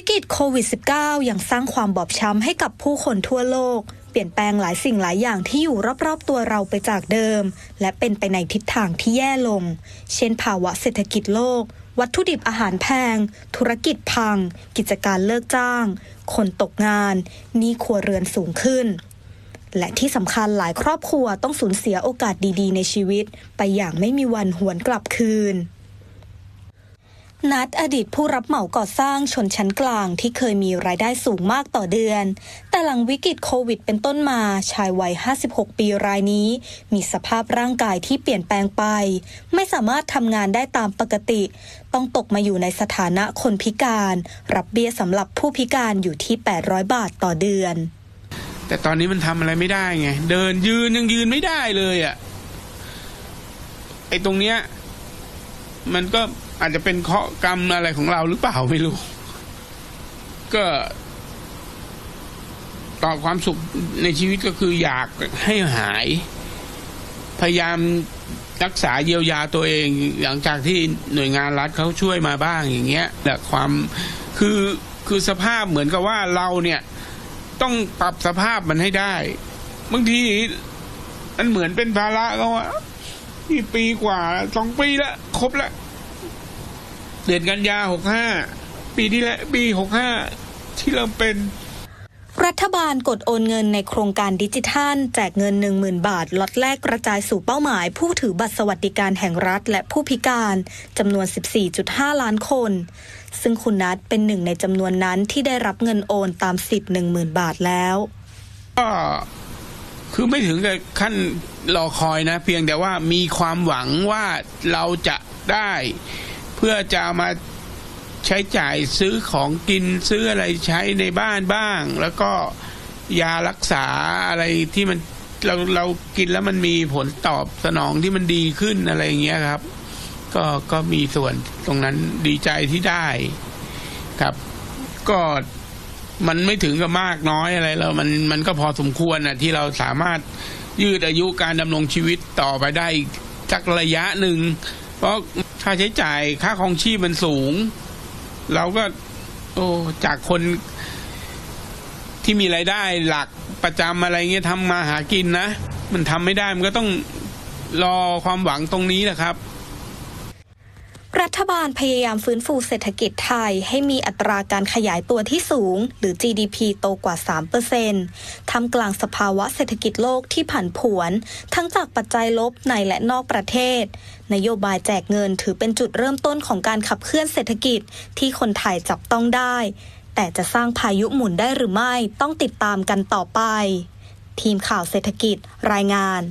วิกฤตโควิด -19 ยังสร้างความบอบช้ำให้กับผู้คนทั่วโลก เปลี่ยนแปลงหลายสิ่งหลายอย่างที่อยู่รอบๆตัวเราไปจากเดิม และเป็นไปในทิศทางที่แย่ลง เช่นภาวะเศรษฐกิจโลก วัตถุดิบอาหารแพง ธุรกิจพัง กิจการเลิกจ้าง คนตกงานหนี้ครัวเรือนสูงขึ้น และที่สำคัญหลายครอบครัวต้องสูญเสียโอกาสดีๆ ในชีวิต ไปอย่างไม่มีวันหวนกลับคืน นัดอดีตผู้รับเหมาก่อสร้างชนชั้นกลางที่เคยมีรายได้สูงมากต่อเดือน แต่หลังวิกฤตโควิดเป็นต้นมาชายวัย 56 ปีรายนี้ มีสภาพร่างกายที่เปลี่ยนแปลงไป ไม่สามารถทำงานได้ตามปกติ ต้องตกมาอยู่ในสถานะคนพิการ รับเบี้ยสำหรับผู้พิการอยู่ที่ 800 บาทต่อเดือน แต่ตอนนี้มันทำอะไรไม่ได้ไง เดินยืนยังยืนไม่ได้เลยอะ่ะไอ้ตรงเนี้ยมันก็ อาจจะเป็นเคาะกรรมอะไรของเราหรือเปล่าไม่รู้ ก็ต่อความสุขในชีวิตก็คืออยากให้หาย พยายามรักษาเยียวยาตัวเอง หลังจากที่หน่วยงานรัฐเขาช่วยมาบ้างอย่างเงี้ยแต่ความคือคือสภาพเหมือนกับว่าเราเนี่ย ต้องปรับสภาพมันให้ได้บางทีมันเหมือนเป็นภาระเขาอะนี่ปีกว่าสองปีละครบละ เดือนกันยาหกห้าปีที่แล้วปีหกห้าที่เราเป็นรัฐบาลกดโอนเงินในโครงการดิจิทัล แจกเงิน 10,000 บาทล็อตแรกกระจายสู่เป้าหมาย ผู้ถือบัตรสวัสดิการแห่งรัฐ และผู้พิการจำนวน 14.5 ล้านคน ซึ่งคุณนัทเป็นหนึ่งในจำนวนนั้นที่ได้รับเงินโอนตามสิทธิ์10,000 บาทแล้วก็คือไม่ถึงกับขั้นรอคอยนะ เพียงแต่ว่ามีความหวังว่าเราจะได้ เพื่อจะามาใช้จ่ายซื้อของกินซื้ออะไรใช้ในบ้านบ้าง แล้วก็ยารักษาอะไรที่มันเราเรากินแล้วมันมีผลตอบสนองที่มันดีขึ้นอะไรอย่างเงี้ยครับ ก็ก็มีส่วนตรงนั้นดีใจที่ได้ครับ ก็มันไม่ถึงกับมากน้อยอะไรแล้วมันมันก็พอสมควรนะที่เราสามารถยืดอายุการดำรงชีวิตต่อไปได้สักระยะหนึ่งเพราะ ค่าใช้จ่าย ค่าครองชีพมันสูง เราก็ โอ้จากคนที่มีรายได้หลักประจำอะไรเงี้ยทำมาหากินนะ มันทำไม่ได้มันก็ต้องรอความหวังตรงนี้แหละครับ รัฐบาลพยายามฟื้นฟูเศรษฐกิจไทยให้มีอัตราการขยายตัวที่สูง หรือ GDP โตกว่า 3%ทำกลางสภาวะเศรษฐกิจโลกที่ผันผวน ทั้งจากปัจจัยลบในและนอกประเทศ นโยบายแจกเงินถือเป็นจุดเริ่มต้นของการขับเคลื่อนเศรษฐกิจที่คนไทยจับต้องได้ แต่จะสร้างพายุหมุนได้หรือไม่ต้องติดตามกันต่อไป ทีมข่าวเศรษฐกิจรายงาน